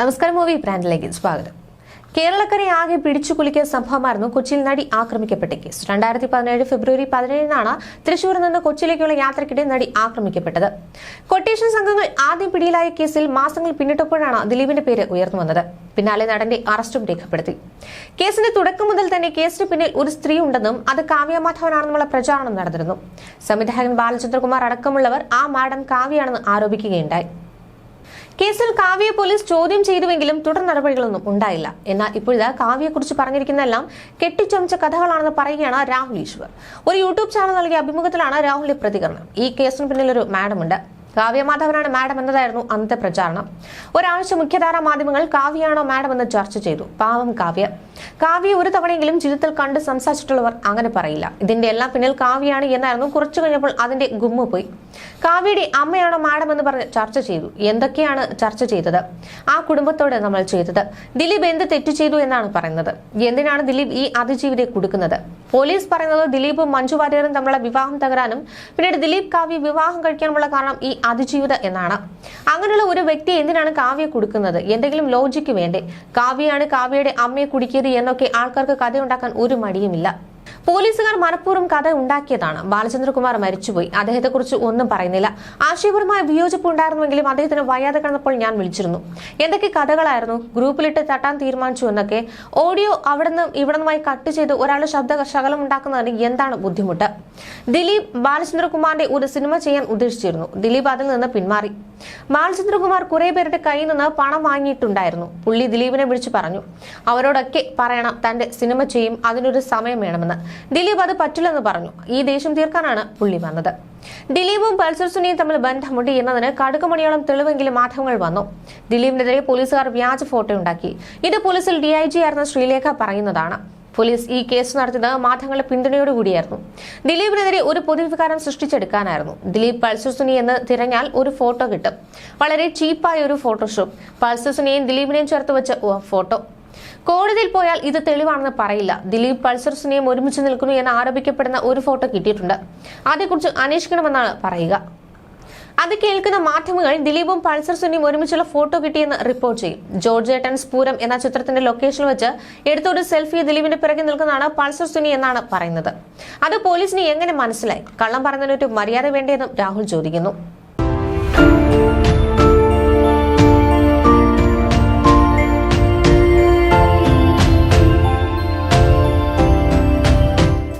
നമസ്കാരം മൂവി ബ്രാൻഡിലേക്ക് സ്വാഗതം. കേരളക്കരെ ആകെ പിടിച്ചു കുലുക്കിയ സംഭവമായിരുന്നു കൊച്ചിയിൽ നടി ആക്രമിക്കപ്പെട്ട കേസ്. രണ്ടായിരത്തി പതിനേഴ് ഫെബ്രുവരി പതിനേഴിനാണ് തൃശൂരിൽ നിന്ന് കൊച്ചിയിലേക്കുള്ള യാത്രക്കിടെ നടി ആക്രമിക്കപ്പെട്ടത്. കൊട്ടേഷൻ സംഘങ്ങൾ ആദ്യം പിടിയിലായ കേസിൽ മാസങ്ങൾ പിന്നിട്ടപ്പോഴാണ് ദിലീപിന്റെ പേര് ഉയർന്നു വന്നത്. പിന്നാലെ നടന്റെ അറസ്റ്റും രേഖപ്പെടുത്തി. കേസിന്റെ തുടക്കം മുതൽ തന്നെ കേസിന് പിന്നിൽ ഒരു സ്ത്രീ ഉണ്ടെന്നും അത് കാവ്യ മാധവനാണെന്നുള്ള പ്രചാരണം നടന്നിരുന്നു. സംവിധായകൻ ബാലചന്ദ്രകുമാർ അടക്കമുള്ളവർ ആ മാഡം കാവ്യയാണെന്ന് ആരോപിക്കുകയുണ്ടായി. കേസിൽ കാവ്യ പോലീസ് ചോദ്യം ചെയ്തുവെങ്കിലും തുടർ നടപടികളൊന്നും ഉണ്ടായില്ല. എന്നാൽ ഇപ്പോഴിത് കാവ്യയെക്കുറിച്ച് പറഞ്ഞിരിക്കുന്നതെല്ലാം കെട്ടിച്ചമച്ച കഥകളാണെന്ന് പറയുകയാണ് രാഹുൽ ഈശ്വർ. ഒരു യൂട്യൂബ് ചാനൽ നൽകിയ അഭിമുഖത്തിലാണ് രാഹുലിന്റെ പ്രതികരണം. ഈ കേസിന് പിന്നിൽ ഒരു മാഡമുണ്ട്. കാവ്യ മാധവനാണ് മാഡം എന്നതായിരുന്നു അന്നത്തെ പ്രചാരണം. ഒരാഴ്ച മുഖ്യധാരാ മാധ്യമങ്ങൾ കാവ്യാണോ മാഡം എന്ന് ചർച്ച ചെയ്തു. പാവം കാവ്യ. കാവ്യ ഒരു തവണയെങ്കിലും ജീവിതത്തിൽ കണ്ട് സംസാരിച്ചിട്ടുള്ളവർ അങ്ങനെ പറയില്ല. ഇതിന്റെ എല്ലാം പിന്നിൽ കാവ്യാണ് എന്നായിരുന്നു കുറച്ചു കഴിഞ്ഞപ്പോൾ അതിന്റെ ഗുമ്മ പോയി. കാവ്യയുടെ അമ്മയാണോ മാഡം എന്ന് പറഞ്ഞ് ചർച്ച ചെയ്തു. എന്തൊക്കെയാണ് ചർച്ച ചെയ്തത്? ആ കുടുംബത്തോടെ നമ്മൾ ചെയ്തത്. ദിലീപ് എന്ത് തെറ്റു ചെയ്തു എന്നാണ് പറയുന്നത്. എന്തിനാണ് ദിലീപ് ഈ അതിജീവിതയെ കൊടുക്കുന്നത്? പോലീസ് പറയുന്നത് ദിലീപ് മഞ്ജു വാര്യറും തമ്മിലുള്ള വിവാഹം തകരാനും പിന്നീട് ദിലീപ് കാവ്യ വിവാഹം കഴിക്കാനുമുള്ള കാരണം ഈ അതിജീവിത എന്നാണ്. അങ്ങനെയുള്ള ഒരു വ്യക്തി എന്തിനാണ് കാവ്യ കൊടുക്കുന്നത്? എന്തെങ്കിലും ലോജിക്ക് വേണ്ടേ? കാവ്യയാണ് കാവ്യയുടെ അമ്മയെ കുടിക്കിയത് എന്നൊക്കെ ആൾക്കാർക്ക് കഥയുണ്ടാക്കാൻ ഒരു മടിയുമില്ല. പോലീസുകാർ മനഃപൂർവം കഥ ഉണ്ടാക്കിയതാണ്. ബാലചന്ദ്രകുമാർ മരിച്ചുപോയി. അദ്ദേഹത്തെക്കുറിച്ച് ഒന്നും പറയുന്നില്ല. ആശയപരമായ വിയോജിപ്പ് ഉണ്ടായിരുന്നുവെങ്കിലും അദ്ദേഹത്തിന് വയ്യാതെ കിടന്നപ്പോൾ ഞാൻ വിളിച്ചിരുന്നു. എന്തൊക്കെ കഥകളായിരുന്നു? ഗ്രൂപ്പിലിട്ട് തട്ടാൻ തീരുമാനിച്ചു എന്നൊക്കെ. ഓഡിയോ അവിടെ നിന്നും ഇവിടെ നിന്നുമായി കട്ട് ചെയ്ത് ഒരാളുടെ ശബ്ദ ശകലം ഉണ്ടാക്കുന്നതിന് എന്താണ് ബുദ്ധിമുട്ട്? ദിലീപ് ബാലചന്ദ്രകുമാറിന്റെ ഒരു സിനിമ ചെയ്യാൻ ഉദ്ദേശിച്ചിരുന്നു. ദിലീപ് അതിൽ നിന്ന് പിന്മാറി. ബാലചന്ദ്രകുമാർ കുറെ പേരുടെ കയ്യിൽ നിന്ന് പണം വാങ്ങിയിട്ടുണ്ടായിരുന്നു. പുള്ളി ദിലീപിനെ വിളിച്ചു പറഞ്ഞു അവരോടൊക്കെ പറയണം തന്റെ സിനിമ ചെയ്യും അതിനൊരു സമയം വേണമെന്ന്. ദിലീപ് അത് പറ്റില്ലെന്ന് പറഞ്ഞു. ഈ ദേഷ്യം തീർക്കാനാണ് പുള്ളി വന്നത്. ദിലീപും പൾസർ സുനിയും തമ്മിൽ ബന്ധമുണ്ട് എന്നതിന് കടുക്കുമണിയോളം തെളിവെങ്കിലും മാധ്യമങ്ങൾ വന്നു. ദിലീപിനെതിരെ പോലീസുകാർ വ്യാജ ഫോട്ടോ ഉണ്ടാക്കി. ഇത് പോലീസിൽ ഡി ഐ ജി ആയിരുന്ന ശ്രീലേഖ പറയുന്നതാണ്. പോലീസ് ഈ കേസ് നടത്തിയത് മാധ്യമങ്ങളുടെ പിന്തുണയോടുകൂടിയായിരുന്നു ദിലീപിനെതിരെ ഒരു പൊതുവികാരം സൃഷ്ടിച്ചെടുക്കാനായിരുന്നു. ദിലീപ് പൾസുസുനി എന്ന് തിരഞ്ഞാൽ ഒരു ഫോട്ടോ കിട്ടും. വളരെ ചീപ്പായ ഒരു ഫോട്ടോഷോപ്പ് പൾസർ സുനിയെയും ദിലീപിനെയും ചേർത്ത് വെച്ച ഫോട്ടോ. കോടതിയിൽ പോയാൽ ഇത് തെളിവാണെന്ന് പറയില്ല. ദിലീപ് പൾസർ സുനിയും ഒരുമിച്ച് നിൽക്കുന്നു എന്ന് ആരോപിക്കപ്പെടുന്ന ഒരു ഫോട്ടോ കിട്ടിയിട്ടുണ്ട്. അതേക്കുറിച്ച് അന്വേഷിക്കണമെന്നാണ് പറയുക. അത് കേൾക്കുന്ന മാധ്യമങ്ങൾ ദിലീപും പൾസർ സുനിയും ഒരുമിച്ചുള്ള ഫോട്ടോ കിട്ടിയെന്ന് റിപ്പോർട്ട് ചെയ്യും. ജോർജ് ഏട്ടൻ പൂരം എന്ന ചിത്രത്തിന്റെ ലൊക്കേഷൻ വെച്ച് എടുത്ത ഒരു സെൽഫി ദിലീപിന്റെ പിറകെ നിൽക്കുന്നതാണ് പൾസർ സുനി എന്നാണ് പറയുന്നത്. അത് പോലീസിന് എങ്ങനെ മനസ്സിലായി? കള്ളം പറയുന്നതിന് ഒരു മര്യാദ വേണ്ടിയെന്നും രാഹുൽ ചോദിക്കുന്നു.